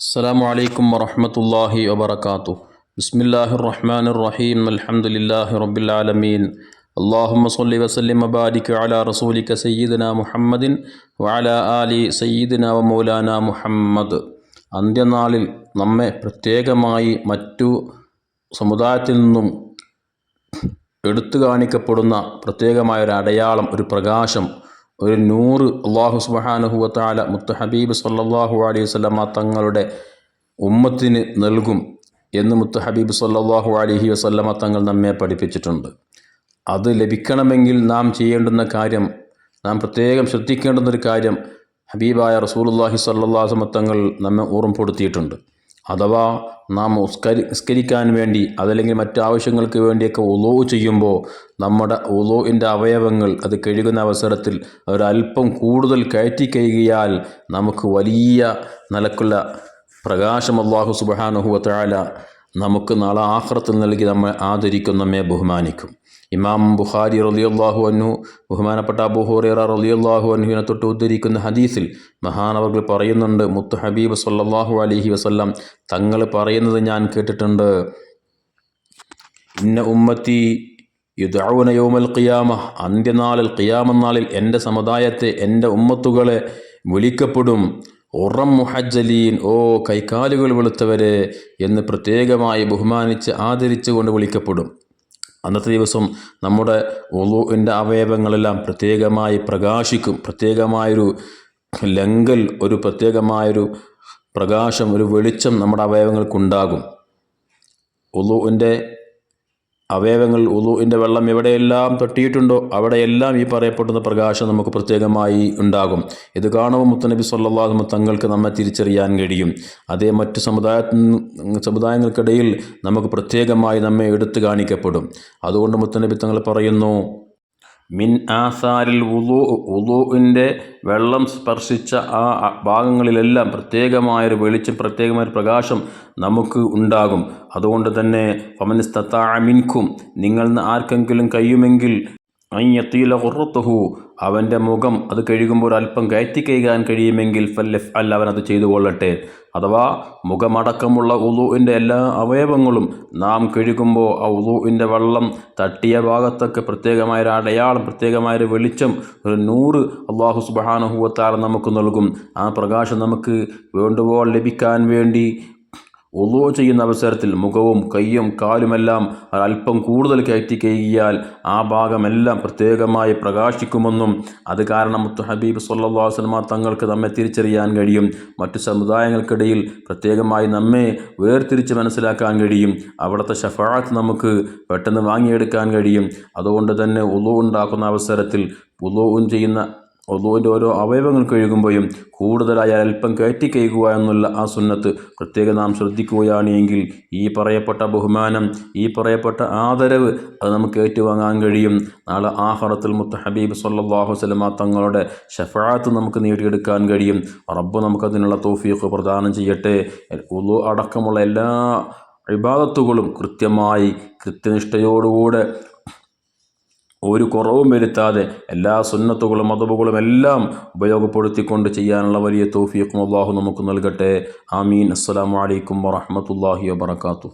السلام عليكم ورحمة الله وبركاته بسم الله الرحمن الرحيم الحمد لله رب العالمين اللهم صل وسلم وبارك على رسولك سيدنا محمد وعلى آل سيدنا ومولانا മുഹമ്മദ് അന്ത്യനാളിൽ നമ്മെ പ്രത്യേകമായി മറ്റു സമുദായത്തിൽ നിന്നും എടുത്തു കാണിക്കപ്പെടുന്ന പ്രത്യേകമായ ഒരു അടയാളം ഒരു പ്രകാശം ഒരു നൂറ് അള്ളാഹു സുബഹാനുഹുവത്താല മുത്ത് ഹബീബ് സല്ലാഹു അലൈഹി വസ്ലമ തങ്ങളുടെ ഉമ്മത്തിന് നൽകും എന്ന് മുത്ത് ഹബീബ് സല്ലാഹു അലഹി വസ്ലമ തങ്ങൾ നമ്മെ പഠിപ്പിച്ചിട്ടുണ്ട്. അത് ലഭിക്കണമെങ്കിൽ നാം ചെയ്യേണ്ടുന്ന കാര്യം നാം പ്രത്യേകം ശ്രദ്ധിക്കേണ്ടുന്നൊരു കാര്യം ഹബീബായ റസൂലുല്ലാഹി സല്ലാഹു തങ്ങൾ നമ്മെ ഓർമ്മപ്പെടുത്തിയിട്ടുണ്ട്. അഥവാ നാം ഉസ്കരി നിസ്കരിക്കാൻ വേണ്ടി അതല്ലെങ്കിൽ മറ്റു ആവശ്യങ്ങൾക്ക് വേണ്ടിയൊക്കെ ഉലോ ചെയ്യുമ്പോൾ നമ്മുടെ ഉലോവിന്റെ അവയവങ്ങൾ അത് കഴുകുന്ന അവസരത്തിൽ ഒരല്പം കൂടുതൽ കയറ്റി കഴുകിയാൽ നമുക്ക് വലിയ നിലക്കുള്ള പ്രകാശം അള്ളാഹു സുബാനുഹുവത്താല നമുക്ക് നാളെ ആഹ്റത്തിൽ നൽകി നമ്മൾ ആദരിക്കും നമ്മെ ബഹുമാനിക്കും. ഇമാം ബുഖാരി റലിയല്ലാഹു അന്നു ബഹുമാനപ്പെട്ട അബു ഹുറേറ റലിയല്ലാഹു അന്നുവിനെ തൊട്ട് ഉദ്ധരിക്കുന്ന ഹദീസിൽ മഹാനവർകൾ പറയുന്നുണ്ട് മുത്തു ഹബീബ് സല്ലാഹു അലഹി വസ്ല്ലാം തങ്ങൾ പറയുന്നത് ഞാൻ കേട്ടിട്ടുണ്ട്. ഇന്ന ഉമ്മത്തി യുദൗന യൗമൽ ഖിയാമ അന്ത്യനാളിൽ ഖിയാമനാളിൽ എന്റെ സമുദായത്തെ എന്റെ ഉമ്മത്തുകളെ വിളിക്കപ്പെടും. ഉറം മുഹജ്ജലീൻ ഓ കൈക്കാലുകൾ വെളുത്തവരെ എന്ന് പ്രത്യേകമായി ബഹുമാനിച്ച് ആദരിച്ചുകൊണ്ട് വിളിക്കപ്പെടും. അന്നത്തെ ദിവസം നമ്മുടെ ഒളുവിന്റെ അവയവങ്ങളെല്ലാം പ്രത്യേകമായി പ്രകാശിക്കും. പ്രത്യേകമായൊരു ലങ്കൽ ഒരു പ്രത്യേകമായൊരു പ്രകാശം ഒരു വെളിച്ചം നമ്മുടെ അവയവങ്ങൾക്കുണ്ടാകും. ഒളുവിന്റെ അവയവങ്ങൾ ഉദുവിന്റെ വെള്ളം എവിടെയെല്ലാം തൊട്ടിയിട്ടുണ്ടോ അവിടെയെല്ലാം ഈ പറയപ്പെടുന്ന പ്രകാശം നമുക്ക് പ്രത്യേകമായി ഉണ്ടാകും. ഇത് കാണുമ്പോൾ മുത്തനബി സല്ലാഹു തങ്ങൾക്ക് നമ്മെ തിരിച്ചറിയാൻ കഴിയും. അതേ മറ്റു സമുദായ സമുദായങ്ങൾക്കിടയിൽ നമുക്ക് പ്രത്യേകമായി നമ്മെ എടുത്തു കാണിക്കപ്പെടും. അതുകൊണ്ട് മുത്തനബി തങ്ങൾ പറയുന്നു മിൻ ആസാരിൽ ഉദു ഉദുവിന്റെ വെള്ളം സ്പർശിച്ച ആ ഭാഗങ്ങളിലെല്ലാം പ്രത്യേകമായൊരു വെളിച്ചം പ്രത്യേകമായൊരു പ്രകാശം നമുക്ക് ഉണ്ടാകും. അതുകൊണ്ട് തന്നെ ഫമനിസ്തത്താമിൻകും നിങ്ങൾ ആർക്കെങ്കിലും കഴിയുമെങ്കിൽ അയ്യത്തീല കുറത്തുഹു അവന്റെ മുഖം അത് കഴുകുമ്പോൾ അല്പം കയറ്റി കഴുകാൻ കഴിയുമെങ്കിൽ ഫല്ലഫ് അല്ല അവൻ അത് ചെയ്തു കൊള്ളട്ടെ. അഥവാ മുഖമടക്കമുള്ള ഉദുവിന്റെ എല്ലാ അവയവങ്ങളും നാം കഴുകുമ്പോൾ ആ ഉദുവിന്റെ വെള്ളം തട്ടിയ ഭാഗത്തൊക്കെ പ്രത്യേകമായൊരു അടയാളം പ്രത്യേകമായൊരു വെളിച്ചം ഒരു നൂറ് അള്ളാഹു സുബാനുഹൂവത്താറ നമുക്ക് നൽകും. ആ പ്രകാശം നമുക്ക് വേണ്ടുപോൾ ലഭിക്കാൻ വേണ്ടി ഒലോ ചെയ്യുന്ന അവസരത്തിൽ മുഖവും കയ്യും കാലുമെല്ലാം അല്പം കൂടുതൽ കയറ്റി കഴിയാൽ ആ ഭാഗമെല്ലാം പ്രത്യേകമായി പ്രകാശിക്കുമെന്നും അത് കാരണം മുത്തു ഹബീബ് സല്ലാസ്ലമ തങ്ങൾക്ക് നമ്മെ തിരിച്ചറിയാൻ കഴിയും. മറ്റു സമുദായങ്ങൾക്കിടയിൽ പ്രത്യേകമായി നമ്മെ വേർതിരിച്ച് മനസ്സിലാക്കാൻ കഴിയും. അവിടുത്തെ ഷഫാത്ത് നമുക്ക് പെട്ടെന്ന് വാങ്ങിയെടുക്കാൻ കഴിയും. അതുകൊണ്ട് തന്നെ ഒളു ഉണ്ടാക്കുന്ന അവസരത്തിൽ ഉലോവും ചെയ്യുന്ന ഒതുവിന്റെ ഓരോ അവയവങ്ങൾ കഴുകുമ്പോഴും കൂടുതലായി അല്പം കയറ്റി കഴുകുക എന്നുള്ള ആ സുന്നത്ത് പ്രത്യേകം നാം ശ്രദ്ധിക്കുകയാണ് എങ്കിൽ ഈ പറയപ്പെട്ട ബഹുമാനം ഈ പറയപ്പെട്ട ആദരവ് അത് നമുക്ക് ഏറ്റുവാങ്ങാൻ കഴിയും. നാളെ ആഹറത്തിൽ മുത്ത ഹബീബ് സല്ലാഹു വസ്ലമ തങ്ങളുടെ ഷഫാത്ത് നമുക്ക് നേടിയെടുക്കാൻ കഴിയും. റബ്ബ് നമുക്കതിനുള്ള തോഫിയൊക്കെ പ്രദാനം ചെയ്യട്ടെ. ഉളു അടക്കമുള്ള എല്ലാ വിഭാഗത്തുകളും കൃത്യമായി കൃത്യനിഷ്ഠയോടുകൂടെ ഒരു കുറവും വരുത്താതെ എല്ലാ സുന്നത്തുകളും മതബുകളും എല്ലാം ഉപയോഗപ്പെടുത്തിക്കൊണ്ട് ചെയ്യാനുള്ള വലിയ തോഫിയക്കും അള്ളാഹു നമുക്ക് നൽകട്ടെ. ആമീൻ. അസ്സാം വലൈക്കും വറഹമത്തല്ലാഹി വാത്തു